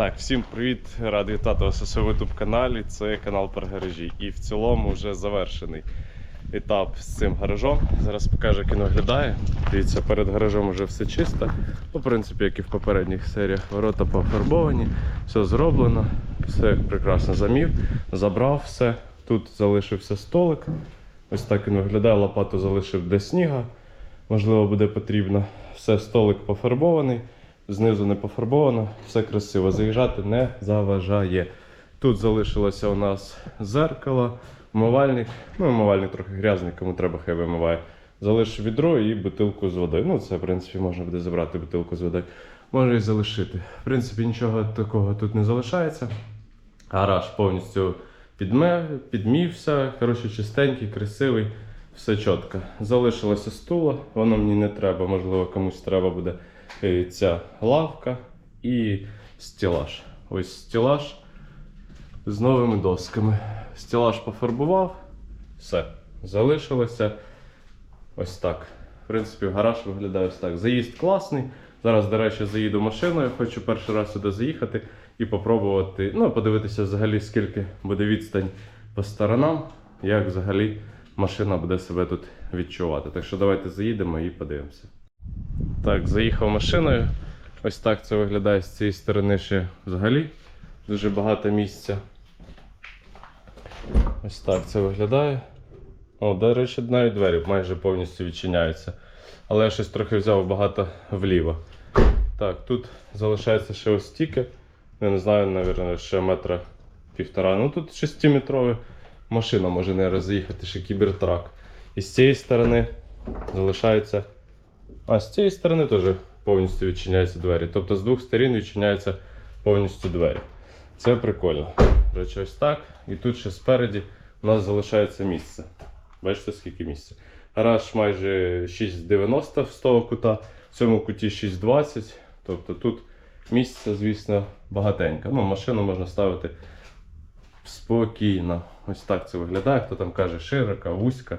Так, всім привіт! Радий вітати вас у своєму youtube каналі. Це канал про гаражі. І в цілому вже завершений етап з цим гаражом. Зараз покажу, як він виглядає. Дивіться, перед гаражом вже все чисто. Ну, в принципі, як і в попередніх серіях, ворота пофарбовані, все зроблено, все прекрасно замів, забрав все. Тут залишився столик. Ось так він виглядає. Лопату залишив для сніга. Можливо, буде потрібно. Все, столик пофарбований, знизу не пофарбовано, все красиво. Заїжджати не заважає. Тут залишилося у нас зеркало, умивальник. Ну, умивальник трохи грязний, кому треба, хай вимиває. Залишив відро і бутилку з водою. Ну, це, в принципі, можна буде забрати бутилку з водою. Може і залишити. В принципі, нічого такого тут не залишається. Гараж повністю підме, підмівся, коротше, чистенький, красивий, все чітко. Залишилося стула, воно мені не треба, можливо, комусь треба буде ця лавка і стілаж. Ось стілаж з новими досками. Стілаж пофарбував, все. Залишилося ось так. В принципі, гараж виглядає ось так. Заїзд класний. Зараз, до речі, заїду машиною. Хочу перший раз сюди заїхати і попробувати, ну, подивитися взагалі, скільки буде відстань по сторонам, як взагалі машина буде себе тут відчувати. Так що давайте заїдемо і подивимося. Так, заїхав машиною. Ось так це виглядає з цієї сторони ще взагалі. Дуже багато місця. Ось так це виглядає. О, до речі, навіть двері майже повністю відчиняються. Але я щось трохи взяв багато вліво. Так, тут залишається ще ось стільки. Я не знаю, мабуть, ще метра півтора. Ну тут 6-метрова машина може не роз'їхати, ще кібертрак. І з цієї сторони залишається. А з цієї сторони теж повністю відчиняються двері. Тобто з двох сторін відчиняються повністю двері. Це прикольно. Речі, ось так. І тут ще спереді у нас залишається місце. Бачите, скільки місця? Гараж майже 6,90 з того кута, в цьому куті 6,20. Тобто тут місця, звісно, багатенько. Ну, машину можна ставити спокійно. Ось так це виглядає. Хто там каже широка, вузька,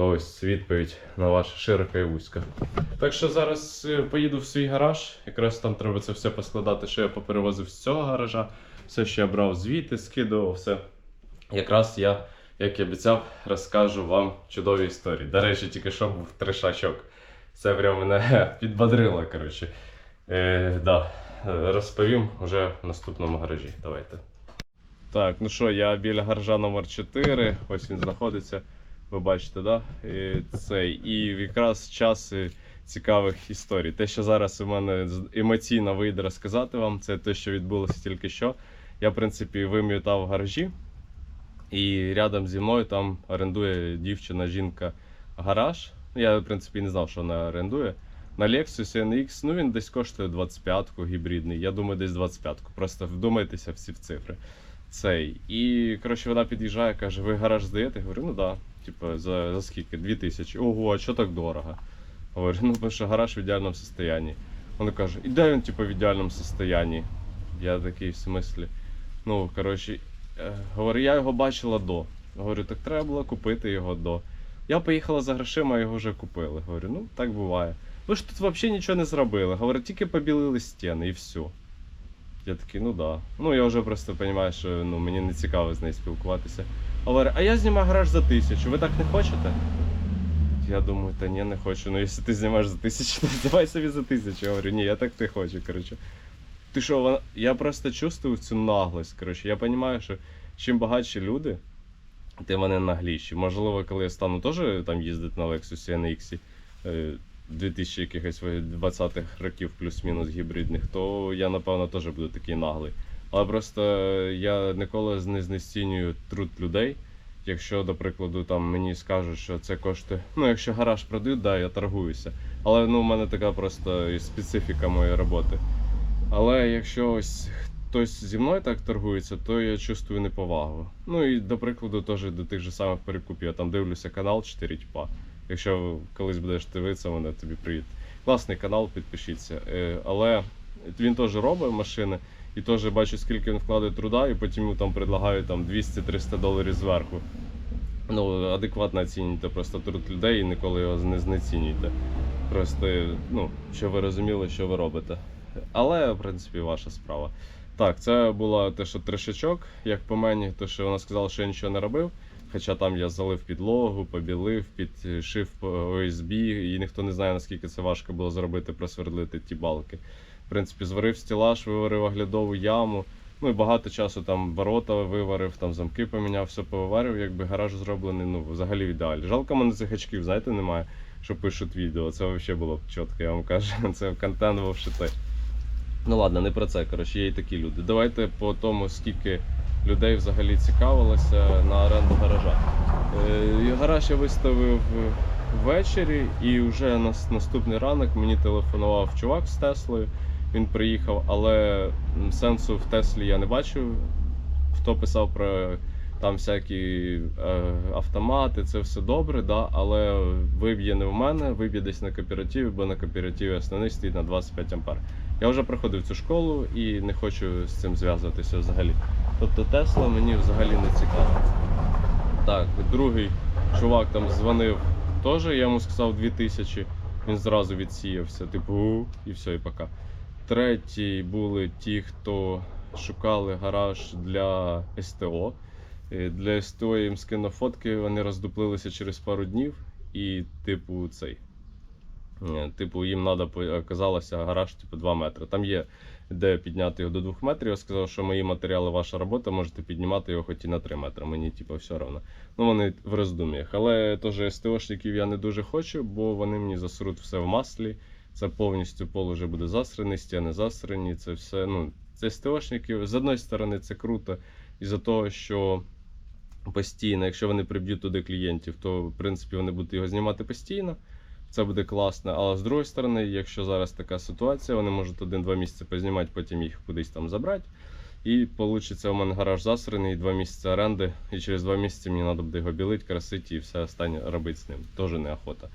то ось відповідь на ваше широка і вузька. Так що зараз е, поїду в свій гараж. Якраз там треба це все поскладати, що я поперевозив з цього гаража. Все, що я брав звідти, скидував, все. Якраз я, як і обіцяв, розкажу вам чудові історії. До речі, тільки що був трешачок. Це прям мене підбодрило, коротше. Е, да. Розповім вже в наступному гаражі. Давайте. Так, ну що, я біля гаража номер 4 ось він знаходиться. Ви бачите, да? Цей. І якраз час цікавих історій. Те, що зараз у мене емоційно вийде розказати вам, це те, що відбулося тільки що. Я, в принципі, вим'ютав в гаражі, і рядом зі мною там орендує дівчина, жінка гараж. Я, в принципі, не знав, що вона орендує. На Lexus NX, ну він десь коштує 25-ку гібридний. Я думаю, десь 25-ку. Просто вдумайтеся всі в цифри. Цей. І коротше, вона під'їжджає, каже: ви гараж здаєте? Я говорю, ну да. Типу, за, за скільки? 2000. Ого, а що так дорого? Говорю, ну що гараж в ідеальному стані. Вона каже, і де він, типу, в ідеальному стані? Я такий в смислі. Ну, коротше, е, говорю, я його бачила до. Говорю, так треба було купити його до. Я поїхала за грошима, його вже купили. Говорю, ну так буває. Ви ж тут взагалі нічого не зробили. Говорю, тільки побілили стіни і все. Я такий, ну да. Ну я вже просто розумію, що ну, мені не цікаво з нею спілкуватися. Говорю, а я знімаю гараж за тисячу, ви так не хочете? Я думаю, та ні, не хочу. Ну якщо ти знімаєш за тисячу, то давай собі за тисячу. Я говорю, ні, я так не хочу, коротше. Ти що, вона... я просто чувствую цю наглость. Коротше, я розумію, що чим багатші люди, тим вони нагліші. Можливо, коли я стану теж там їздити на Lexus NX е, 2000 якихось 20-х років плюс-мінус гібридних, то я напевно теж буду такий наглий. Але просто я ніколи не знецінюю труд людей. Якщо, до прикладу, там мені скажуть, що це коштує. Ну, якщо гараж продають, да, я торгуюся. Але ну, у мене така просто і специфіка моєї роботи. Але якщо ось хтось зі мною так торгується, то я чувствую неповагу. Ну і до прикладу, теж до тих же самих перекупів. Я там дивлюся канал 4 тіпа. Якщо колись будеш дивитися мене, тобі привіт. Класний канал, підпишіться. Е, але він теж робить машини, і теж бачу, скільки він вкладає труда, і потім йому там предлагають там 200-300 доларів зверху. Ну, адекватно оцінюйте просто труд людей і ніколи його не знецінюйте. Просто, ну, щоб ви розуміли, що ви робите. Але, в принципі, ваша справа. Так, це було те, що трешачок, як по мені, то що вона сказала, що я нічого не робив. Хоча там я залив підлогу, побілив, підшив ОСБ, і ніхто не знає, наскільки це важко було зробити, просвердлити ті балки. Принципі, зварив стілаж, виварив оглядову яму. Ну і багато часу там ворота виварив, там замки поміняв, все повиварив, якби гараж зроблений, ну, взагалі в ідеалі. Жалко, мене цих очків, знаєте, немає, що пишуть відео. Це взагалі було б чітко, я вам кажу. Це контент був шитий. Ну ладно, не про це. Коротше, є і такі люди. Давайте по тому, скільки людей взагалі цікавилося на оренду гаража. Е, гараж я виставив ввечері, і вже на наступний ранок мені телефонував чувак з Теслою. Він приїхав, але сенсу в Теслі я не бачив. Хто писав про там всякі е, автомати, це все добре, да, але виб'є не в мене, виб'є десь на кооперативі, бо на кооперативі основний стоїть на 25 ампер. Я вже проходив цю школу і не хочу з цим зв'язуватися взагалі. Тобто Тесла мені взагалі не цікава. Так, другий чувак там дзвонив теж, я йому сказав 2000, він зразу відсіявся, типу, і все, і пока. Третій були ті, хто шукали гараж для СТО. Е, Для СТО їм скинув фотки, вони роздуплилися через пару днів, і, типу, цей. Е, Типу, їм треба оказалося гараж типу 2 метри. Там є де підняти його до 2 метрів. Я сказав, що мої матеріали, ваша робота, можете піднімати його хоч і на 3 метри. Мені типу, все одно. Ну вони в роздум'ях. Але теж СТОшників я не дуже хочу, бо вони мені засруть все в маслі. Це повністю пол вже буде засраний, стіни засрані. Це все. Ну, це СТОшників. З одної сторони, це круто, із-за того, що постійно, якщо вони приб'ють туди клієнтів, то в принципі вони будуть його знімати постійно. Це буде класно. Але з другої сторони, якщо зараз така ситуація, вони можуть один-два місяці познімати, потім їх кудись там забрати. І вийде у мене гараж засраний, два місяці оренди, і через два місяці мені треба буде його білити, красити і все останнє робити з ним. Теж неохота.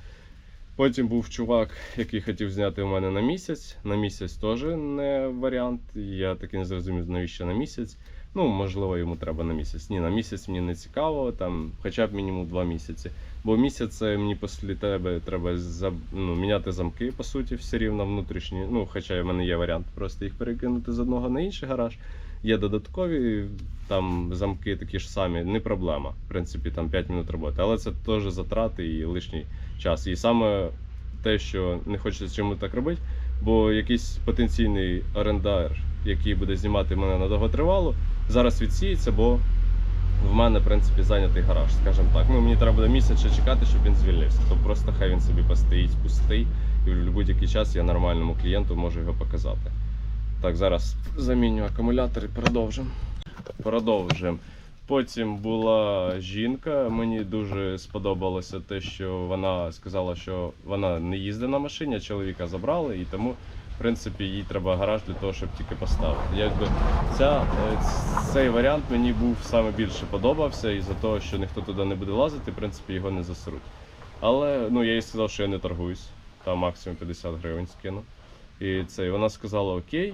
Потім був чувак, який хотів зняти у мене на місяць. На місяць теж не варіант. Я таки не зрозумів, навіщо на місяць. Ну, можливо, йому треба на місяць. Ні, на місяць мені не цікаво, там хоча б мінімум два місяці. Бо місяць мені після тебе треба за, ну, міняти замки, по суті, все рівно внутрішні. Ну, хоча в мене є варіант просто їх перекинути з одного на інший гараж. Є додаткові там замки такі ж самі, не проблема. В принципі, там 5 минут роботи. Але це теж затрати і лишній час. І саме те, що не хочеться чому так робити, бо якийсь потенційний орендар, який буде знімати мене на довготривалу, зараз відсіється, бо в мене, в принципі, зайнятий гараж, скажімо так. Ну, мені треба буде місяць чекати, щоб він звільнився. То просто хай він собі постоїть пустий, і в будь-який час я нормальному клієнту можу його показати. Так, зараз заміню акумулятор і продовжимо. Продовжимо. Потім була жінка. Мені дуже сподобалося те, що вона сказала, що вона не їздить на машині, а чоловіка забрали, і тому, в принципі, їй треба гараж для того, щоб тільки поставити. Якби ця, е, цей варіант мені був саме більше подобався, із-за того, що ніхто туди не буде лазити, в принципі, його не засруть. Але ну, я їй сказав, що я не торгуюсь, там максимум 50 гривень скину. І це, і вона сказала окей,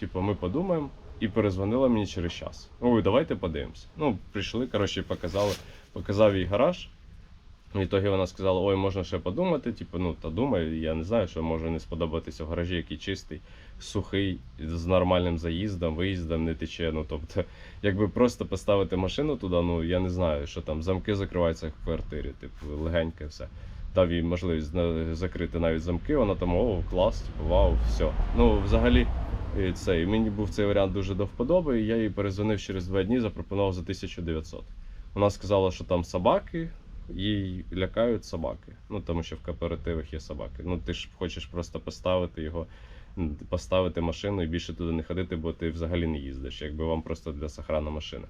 типу, ми подумаємо. І перезвонила мені через час. Ой, давайте подивимося. Ну, прийшли, коротше, показали, показав їй гараж. В ітогі вона сказала, ой, можна ще подумати. Типу, ну та думаю, я не знаю, що може не сподобатися в гаражі, який чистий, сухий, з нормальним заїздом, виїздом, не тече. Ну тобто, якби просто поставити машину туди, ну я не знаю, що там замки закриваються в квартирі, типу, легеньке все. Дав їй можливість закрити навіть замки, вона там, о, клас, типу, вау, все. Ну, взагалі. І мені був цей варіант дуже до вподоби, і я їй перезвонив через два дні, запропонував за 1900. Вона сказала, що там собаки, їй лякають собаки. Ну, тому що в кооперативах є собаки. Ну, ти ж хочеш просто поставити його, поставити машину і більше туди не ходити, бо ти взагалі не їздиш, якби вам просто для сохрану машини.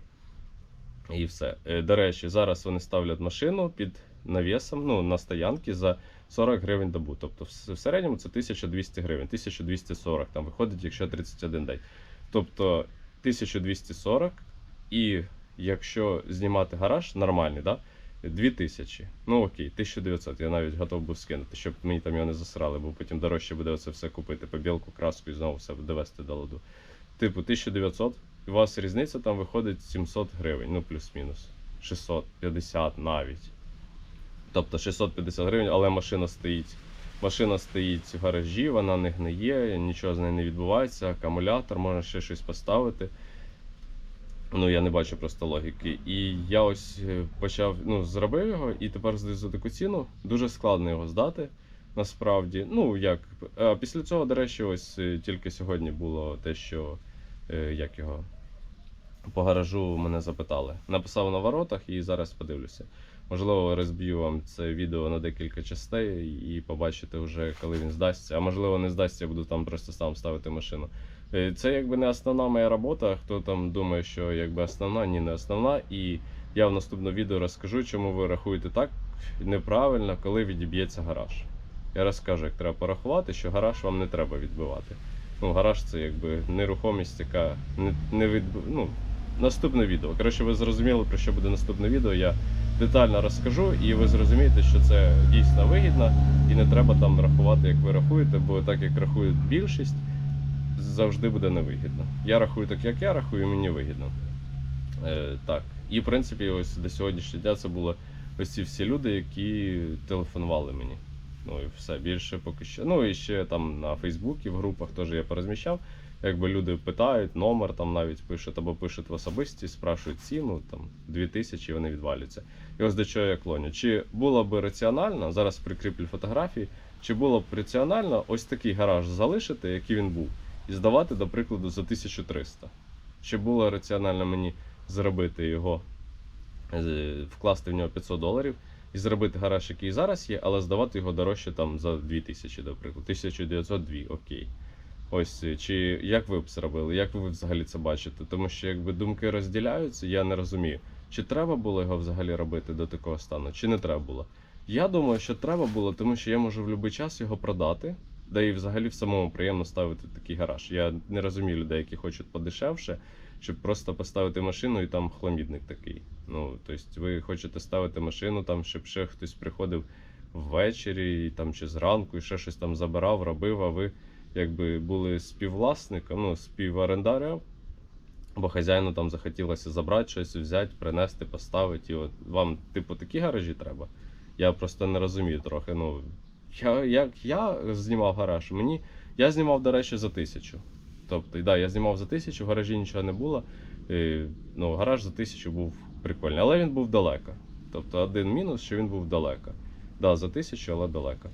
І все. Е, До речі, зараз вони ставлять машину під навісом, ну, на стоянки за 40 гривень добу. Тобто в середньому це 1200 гривень, 1240 там виходить, якщо 31 день. Тобто 1240 і якщо знімати гараж нормальний, да? 2000. Ну окей, 1900. Я навіть готов був скинути, щоб мені там його не засрали, бо потім дорожче буде це все купити, побілку, краску і знову все довести до ладу. Типу 1900, у вас різниця там виходить 700 гривень, ну плюс-мінус. 650 навіть. Тобто 650 гривень, але машина стоїть Машина стоїть в гаражі, вона не гниє, нічого з нею не відбувається, акумулятор, можна ще щось поставити. Ну, я не бачу просто логіки. І я ось е, почав, ну, зробив його, і тепер здаю за таку ціну. Дуже складно його здати. Насправді, ну як. А після цього, до речі, ось е, тільки сьогодні було те, що е, як його по гаражу мене запитали. Написав на воротах і зараз подивлюся. Можливо, розб'ю вам це відео на декілька частей і побачите вже, коли він здасться. А можливо, не здасться, я буду там просто сам ставити машину. Е, Це якби не основна моя робота. Хто там думає, що якби основна, ні, не основна. І я в наступному відео розкажу, чому ви рахуєте так неправильно, коли відіб'ється гараж. Я розкажу, як треба порахувати, що гараж вам не треба відбивати. Ну, гараж це якби нерухомість, яка не, не відб... ну, наступне відео. Коротше, ви зрозуміли, про що буде наступне відео. Я детально розкажу, і ви зрозумієте, що це дійсно вигідно, і не треба там рахувати, як ви рахуєте, бо так як рахують більшість, завжди буде невигідно. Я рахую так, як я рахую, мені вигідно. Е, так. І в принципі, ось до сьогоднішнього дня це були ось ці всі люди, які телефонували мені. Ну і все більше поки що. Ну і ще там на Фейсбуці, в групах теж я порозміщав. Якби люди питають, номер там навіть пишуть або пишуть в особисті, спрашують ціну, там 2000 і вони відвалюються. І ось до чого я клоню. Чи було б раціонально, зараз прикріплю фотографії, чи було б раціонально ось такий гараж залишити, який він був, і здавати, до прикладу, за 1300? Чи було раціонально мені зробити його, е, вкласти в нього 500 доларів і зробити гараж, який зараз є, але здавати його дорожче там за 2000, до прикладу, 1902, окей. Ось е, чи як ви б зробили, як ви взагалі це бачите? Тому що якби думки розділяються, я не розумію, чи треба було його взагалі робити до такого стану, чи не треба було. Я думаю, що треба було, тому що я можу в будь-який час його продати, да і взагалі в самому приємно ставити такий гараж. Я не розумію людей, які хочуть подешевше, щоб просто поставити машину і там хламідник такий. Ну, тобто ви хочете ставити машину, там, щоб ще хтось приходив ввечері там, чи зранку і ще щось там забирав, робив, а ви якби були співвласником, ну, співорендарем, бо хазяїну там захотілося забрати щось, взяти, принести, поставити. І от вам, типу, такі гаражі треба. Я просто не розумію трохи. Ну, я, як я знімав гараж, мені. Я знімав, до речі, за тисячу. Тобто, да, я знімав за тисячу, в гаражі нічого не було. І, ну, гараж за тисячу був прикольний, але він був далеко. Тобто один мінус, що він був далеко. Да, за тисячу, але далеко.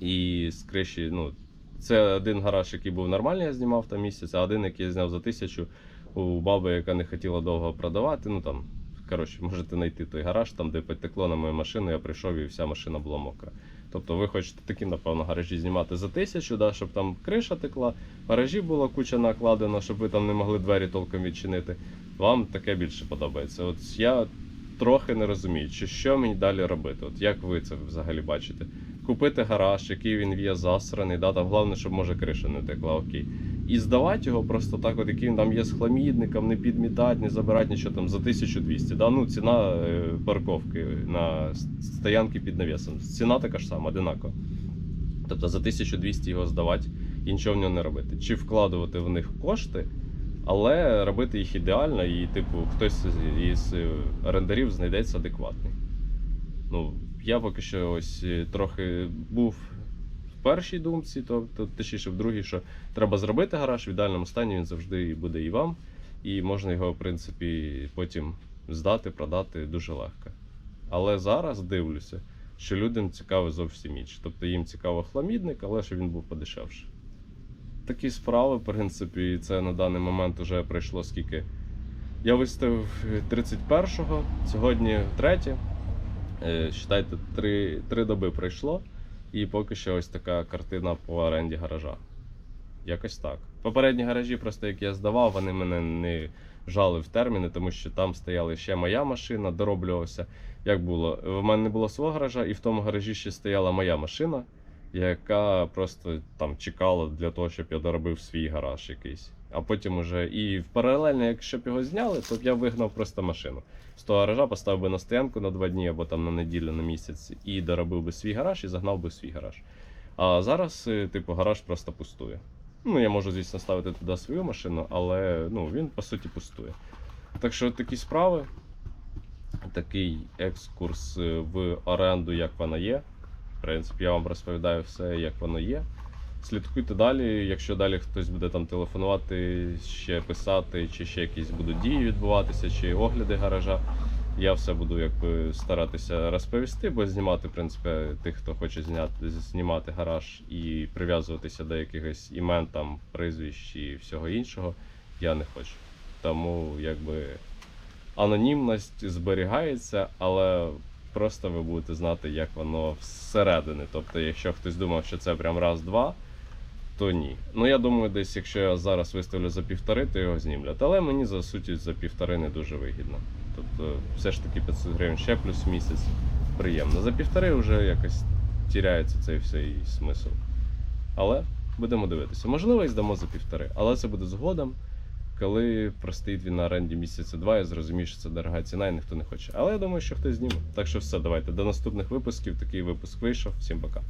І з криші, ну, це один гараж, який був нормальний, я знімав там місяць, а один, який я зняв за тисячу у баби, яка не хотіла довго продавати. Ну там, коротше, можете знайти той гараж, там, де потекло на мою машину, я прийшов і вся машина була мокра. Тобто ви хочете такі, напевно, гаражі знімати за тисячу, да, щоб там криша текла, гаражі була куча накладена, щоб ви там не могли двері толком відчинити. Вам таке більше подобається. От я трохи не розумію, чи що мені далі робити. От як ви це взагалі бачите? Купити гараж, який він є засраний, да, там головне, щоб може криша не текла, окей. І здавати його просто так, от який він там є з хламідником, не підмітати, не забирати нічого там за 1200. Да? Ну, ціна е, парковки на стоянки під навісом. Ціна така ж сама, одинакова. Тобто за 1200 його здавати і нічого в нього не робити. Чи вкладувати в них кошти, але робити їх ідеально, і, типу, хтось із орендарів знайдеться адекватний. Ну, я поки що ось е, трохи був першій думці, тобто, точніше, в другій, що треба зробити гараж в ідеальному стані, він завжди буде і вам, і можна його, в принципі, потім здати, продати дуже легко. Але зараз дивлюся, що людям цікаво зовсім інше. Тобто їм цікаво хламідник, але щоб він був подешевше. Такі справи, в принципі, це на даний момент вже пройшло скільки. Я виставив 31-го, сьогодні 3. Е, Считайте, три, три доби пройшло, і поки що ось така картина по оренді гаража. Якось так. Попередні гаражі, просто як я здавав, вони мене не жали в терміни, тому що там стояла ще моя машина, дороблювався. Як було? В мене не було свого гаража, і в тому гаражі ще стояла моя машина, яка просто там чекала для того, щоб я доробив свій гараж якийсь. А потім уже і паралельно, якщо б його зняли, то б я вигнав просто машину. З того гаража поставив би на стоянку на два дні або там на неділю, на місяць, і доробив би свій гараж і загнав би свій гараж. А зараз, е, типу, гараж просто пустує. Ну, я можу, звісно, ставити туди свою машину, але ну, він по суті пустує. Так що такі справи, такий екскурс е, в оренду, як вона є. В принципі, я вам розповідаю все, як воно є. Слідкуйте далі. Якщо далі хтось буде там телефонувати, ще писати, чи ще якісь будуть дії відбуватися, чи огляди гаража. Я все буду якби старатися розповісти, бо знімати, в принципі, тих, хто хоче зняти, знімати гараж і прив'язуватися до якихось імен, там, прізвищ і всього іншого, я не хочу. Тому якби анонімність зберігається, але просто ви будете знати, як воно всередини. Тобто, якщо хтось думав, що це прям раз-два, то ні. Ну я думаю, десь якщо я зараз виставлю за півтори, то його знімлять. Але мені за суті за півтори не дуже вигідно. Тобто, все ж таки 500 гривень ще плюс місяць приємно. За півтори вже якось тіряється цей всей смисл. Але будемо дивитися. Можливо, і здамо за півтори, але це буде згодом, коли простоїть він на оренді місяця два, я зрозумію, що це дорога ціна і ніхто не хоче. Але я думаю, що хтось зніме. Так що все, давайте. До наступних випусків. Такий випуск вийшов. Всім пока.